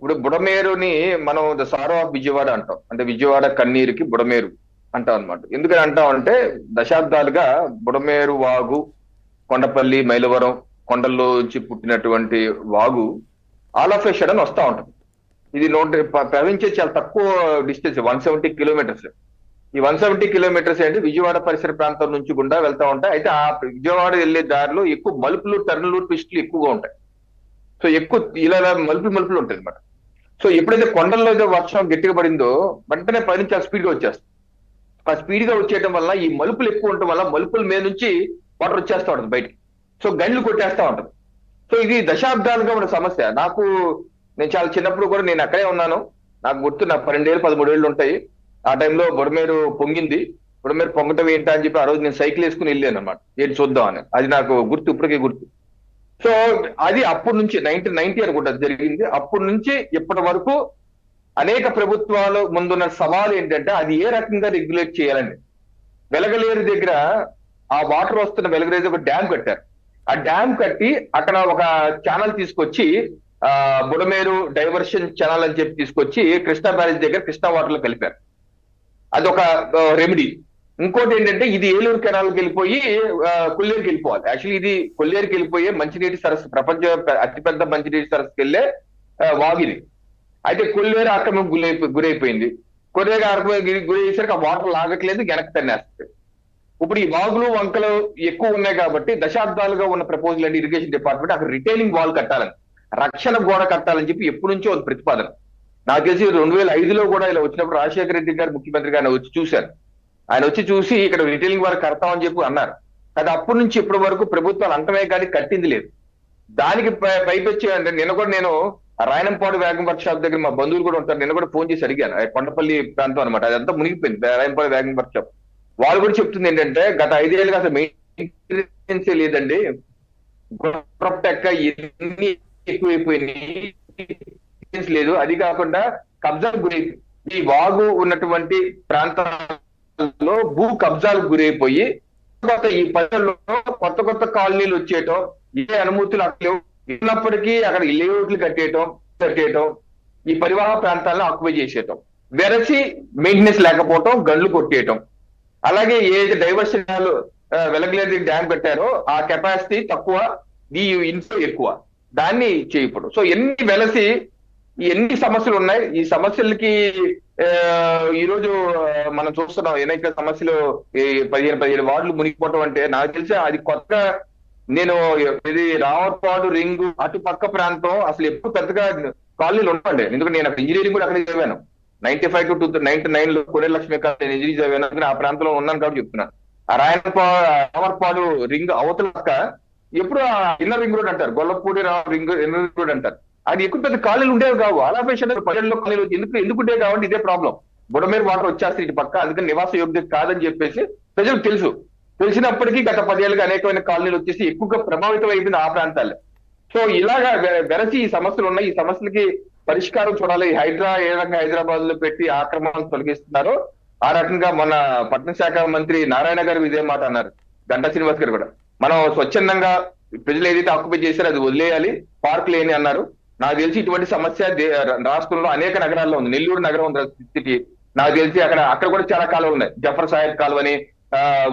ఇప్పుడు బుడమేరుని మనం the sorrow of Vijayawada అంటాం. అంటే విజయవాడ కన్నీరుకి బుడమేరు అంటాం అనమాట ఎందుకని అంటాం అంటే దశాబ్దాలుగా బుడమేరు వాగు కొండపల్లి మైలవరం కొండల్లోంచి పుట్టినటువంటి వాగు ఆల్ ఆఫ్ ఎ అని వస్తా ఉంటుంది. ఇది నూట ప్రవహించే చాలా తక్కువ డిస్టెన్స్ వన్ సెవెంటీ కిలోమీటర్స్. ఈ వన్ సెవెంటీ కిలోమీటర్స్ అంటే విజయవాడ పరిసర ప్రాంతం నుంచి గుండా వెళ్తా ఉంటాయి. అయితే ఆ విజయవాడ వెళ్ళే దారిలో ఎక్కువ మలుపులు టర్నులు ట్విస్టులు ఎక్కువగా ఉంటాయి. సో ఎక్కువ ఇలా ఇలా మలుపులు మలుపులు ఉంటాయి అనమాట సో ఎప్పుడైతే కొండల్లో ఏదో వర్షం గట్టిగా పడిందో వెంటనే పైనుంచి ఆ స్పీడ్గా వచ్చేస్తుంది ఆ స్పీడ్గా వచ్చేయడం వల్ల ఈ మలుపులు ఎక్కువ ఉండటం వల్ల మలుపుల మీద నుంచి వాటర్ వచ్చేస్తా ఉంటుంది బయటికి. సో గండ్లు కొట్టేస్తా ఉంటుంది సో ఇది దశాబ్దాలుగా ఉన్న సమస్య. నాకు నేను చాలా చిన్నప్పుడు కూడా నేను అక్కడే ఉన్నాను. నాకు గుర్తు నాకు పన్నెండేళ్ళు పదమూడేళ్ళు ఉంటాయి. ఆ టైంలో బుడమేరు పొంగింది. బుడమేరు పొంగటం ఏంటా అని చెప్పి ఆ రోజు నేను సైకిల్ వేసుకుని వెళ్ళాను అనమాట ఏంటి చూద్దాం అని. అది నాకు గుర్తు ఇప్పటికే గుర్తు. సో అది అప్పటి నుంచి నైన్టీన్ నైన్టీ అనుకుంటా జరిగింది. అప్పటి నుంచి ఇప్పటి వరకు అనేక ప్రభుత్వాలు ముందున్న సవాలు ఏంటంటే అది ఏ రకంగా రెగ్యులేట్ చేయాలని. వెలగలేరు దగ్గర ఆ వాటర్ వస్తున్న వెలగలేరు ఒక డ్యామ్ కట్టారు. ఆ డ్యామ్ కట్టి అక్కడ ఒక ఛానల్ తీసుకొచ్చి ఆ బుడమేరు డైవర్షన్ ఛానల్ అని చెప్పి తీసుకొచ్చి కృష్ణా బ్యారేజ్ దగ్గర కృష్ణా వాటర్లో కలిపారు. అదొక రెమెడీ ఇంకోటి ఏంటంటే ఇది ఏలూరు కెనాల్కి వెళ్ళిపోయి కొల్లేరుకి వెళ్ళిపోవాలి. యాక్చువల్లీ ఇది కొల్లేరుకి వెళ్ళిపోయే మంచినీటి సరస్సు ప్రపంచ అతిపెద్ద మంచినీటి సరస్సుకి వెళ్ళే వాగిది అయితే కొల్లేరు ఆక్రమణ గురై గురైపోయింది కొల్లేరు ఆక్రమణ గురి- ఆ వాటర్ లాగట్లేదు వెనక్కి తన్నేస్తుంది. ఇప్పుడు ఈ వాగులు వంకలు ఎక్కువ ఉన్నాయి కాబట్టి దశాబ్దాలుగా ఉన్న ప్రపోజల్ అండి ఇరిగేషన్ డిపార్ట్మెంట్ అక్కడ రిటైలింగ్ వాల్ కట్టాలని రక్షణ గోడ కట్టాలని చెప్పి ఎప్పటి నుంచో ప్రతిపాదన. నాకు తెలిసి రెండు వేల ఐదులో కూడా ఇలా వచ్చినప్పుడు రాజశేఖర రెడ్డి గారు ముఖ్యమంత్రి గారిని వచ్చి చూశారు. ఆయన వచ్చి చూసి ఇక్కడ రిటైలింగ్ వరకు కడతామని చెప్పి అన్నారు. అది అప్పటి నుంచి ఇప్పటి వరకు ప్రభుత్వాలు అంటమే కానీ కట్టింది లేదు. దానికి పై- పైపెచ్చి అంటే నిన్న కూడా నేను రాయనంపాడు వేగం వర్క్ షాప్ దగ్గర మా బంధువులు కూడా ఉంటారు. నిన్న కూడా ఫోన్ చేసి అడిగాను. కొండపల్లి ప్రాంతం అనమాట అదంతా మునిగిపోయింది. రాయనంపాడు వేగం వర్క్ షాప్. వాళ్ళు కూడా చెప్తుంది ఏంటంటే గత ఐదేళ్ళుగా అసలు మెయింటెనెన్స్ లేదండి. గుర్రప్టెక్క ఎన్ని ఎక్కువైపోయినాయి. లేదు. అది కాకుండా కబ్జా గురి ఈ వాగు ఉన్నటువంటి ప్రాంతాల్లో భూ కబ్జాలకు గురైపోయి కొత్త ఈ పల్లెల్లో కొత్త కొత్త కాలనీలు వచ్చేయటం ఏ అనుమతులు అక్కడ ఉన్నప్పటికీ అక్కడ లేఅవుట్లు కట్టేయటం కట్టేయటం ఈ పరివాహ ప్రాంతాలను ఆక్యుపై చేసేయటం. వెరసి మెయింటెనెన్స్ లేకపోవటం గండ్లు కొట్టేయటం. అలాగే ఏదైతే డైవర్షన్ వెలగలేదు డ్యామ్ పెట్టారో ఆ కెపాసిటీ తక్కువ ఈ ఇన్ఫ్లో ఎక్కువ. దాన్ని చేయకూడదు సో ఎన్ని వెలసి ఎన్ని సమస్యలు ఉన్నాయి? ఈ సమస్యలకి ఈ రోజు మనం చూస్తున్నాం అనేక సమస్యలు ఈ పదిహేను పదిహేడు వార్డులు మునిగిపోవటం అంటే నాకు తెలిసి అది కొత్త నేను ఇది రావర్పాడు రింగ్ అటు పక్క ప్రాంతం అసలు ఎప్పుడు పెద్దగా కాలనీలు ఉండండి ఎందుకంటే నేను అక్కడ ఇంజనీరింగ్ కూడా అక్కడ చదివాను. Ninety five to two ninety నైన్లో కొడే లక్ష్మి నేను ఇంజనీరింగ్ చదివాను. అందుకని ఆ ప్రాంతంలో ఉన్నాను కాబట్టి చెప్తున్నాను ఆ రాయనపా రావర్పాడు రింగ్ అవతల పక్క ఎప్పుడు ఇన్నర్ రింగ్ రోడ్ అంటారు. గొల్లపూడి రా- రింగ్ ఇన్నర్ రింగ్ రోడ్ అంటారు. అది ఎక్కువ పెద్ద కాలేజీలు ఉండేవి కావు. అలాపేషన్ పల్లెల్లో కాలనీలు ఎందుకు ఎందుకు ఉండేవి కాబట్టి ఇదే ప్రాబ్లం బుడమేరు వాటర్ వచ్చేస్తే ఇటు పక్క. అందుకని నివాస యోగ్యత కాదని చెప్పేసి ప్రజలకు తెలుసు. తెలిసినప్పటికీ గత పదేళ్ళుగా అనేకమైన కాలనీలు వచ్చేసి ఎక్కువగా ప్రభావితం అయిపోయింది ఆ ప్రాంతాల్లో సో ఇలాగా వెరసి ఈ సమస్యలు ఉన్నాయి. ఈ సమస్యలకి పరిష్కారం చూడాలి. హైదరా హైడ్రా ఏ రకంగా హైదరాబాద్లో పెట్టి ఆక్రమణలు తొలగిస్తున్నారో ఆ రకంగా మన పట్టణ శాఖ మంత్రి నారాయణ గారు ఇదే మాట అన్నారు. గంటా శ్రీనివాస్ గారు కూడా. మనం స్వచ్ఛందంగా ప్రజలు ఏదైతే ఆక్యుపై చేశారో అది వదిలేయాలి. పార్క్ లేని అన్నారు. నాకు తెలిసి ఇటువంటి సమస్య రాష్ట్రంలో అనేక నగరాల్లో ఉంది. నెల్లూరు నగరం ఉంది సిటీ నాకు తెలిసి అక్కడ అక్కడ కూడా చాలా కాలువలు ఉన్నాయి. జఫర్ సాహెబ్ కాలువని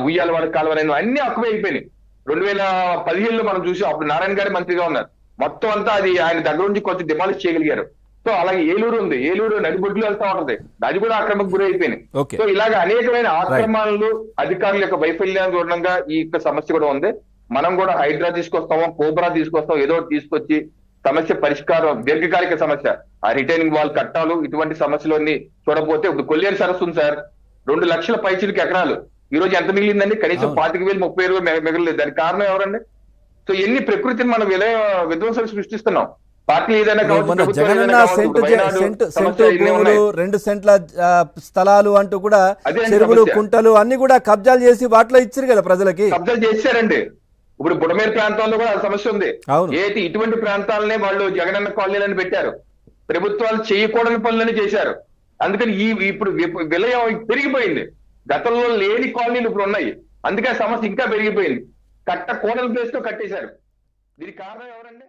ఉయ్యాలవాడ కాలువని అన్ని ఆక్యుపై అయిపోయినాయి. రెండు వేల పదిహేనులో మనం చూసాం. అప్పుడు నారాయణ గారి మంత్రిగా ఉన్నారు. మొత్తం అంతా అది ఆయన దగ్గర నుంచి కొంచెం డిమాలిష్ చేయగలిగారు. సో అలాగే ఏలూరు ఉంది. ఏలూరు నడిబొడ్లు వెళ్తా ఉంటది. అది కూడా ఆక్రమణకు గురి అయిపోయింది ఓకే. సో ఇలాగ అనేకమైన ఆక్రమణలు అధికారుల యొక్క వైఫల్యం చూడంగా ఈ యొక్క సమస్య కూడా ఉంది. మనం కూడా హైడ్రా తీసుకొస్తాము కోబ్రా తీసుకొస్తాం ఏదో తీసుకొచ్చి సమస్య పరిష్కారం దీర్ఘకాలిక సమస్య. ఆ రిటైనింగ్ వాల్ కట్టాలు ఇటువంటి సమస్యలన్నీ చూడకపోతే ఇప్పుడు కొల్లేరు సరస్సు ఉంది సార్. రెండు లక్షల పైచిలకి ఎకరాలు. ఈ రోజు ఎంత మిగిలిందండి? కనీసం. పాతిక వేలు ముప్పై వేలు మిగ- మిగలలేదు. దానికి కారణం ఎవరండి? సో ఎన్ని ప్రకృతిని మనం విలయ విధ్వంసం సృష్టిస్తున్నాం. రెండు సెంట్ల స్థలాలు అంటూ కూడా చెరువులు. కుంటలు అన్ని కూడా కబ్జాలు చేసి వాటిలో ఇచ్చారు కదా ప్రజలకి. కబ్జా చేశారండి. ఇప్పుడు బుడమేరు ప్రాంతంలో కూడా ఆ సమస్య ఉంది. ఏది ఇటువంటి ప్రాంతాలనే వాళ్ళు జగనన్న కాలనీలను పెట్టారు. ప్రభుత్వాలు చేయకూడని పనులని చేశారు. అందుకని ఈ ఇప్పుడు విలయం పెరిగిపోయింది. గతంలో లేని కాలనీలు ఇప్పుడు ఉన్నాయి. అందుకే ఆ సమస్య ఇంకా పెరిగిపోయింది. కట్ట కోడల ప్లేస్లో కట్టేశారు. దీనికి కారణం ఎవరండి?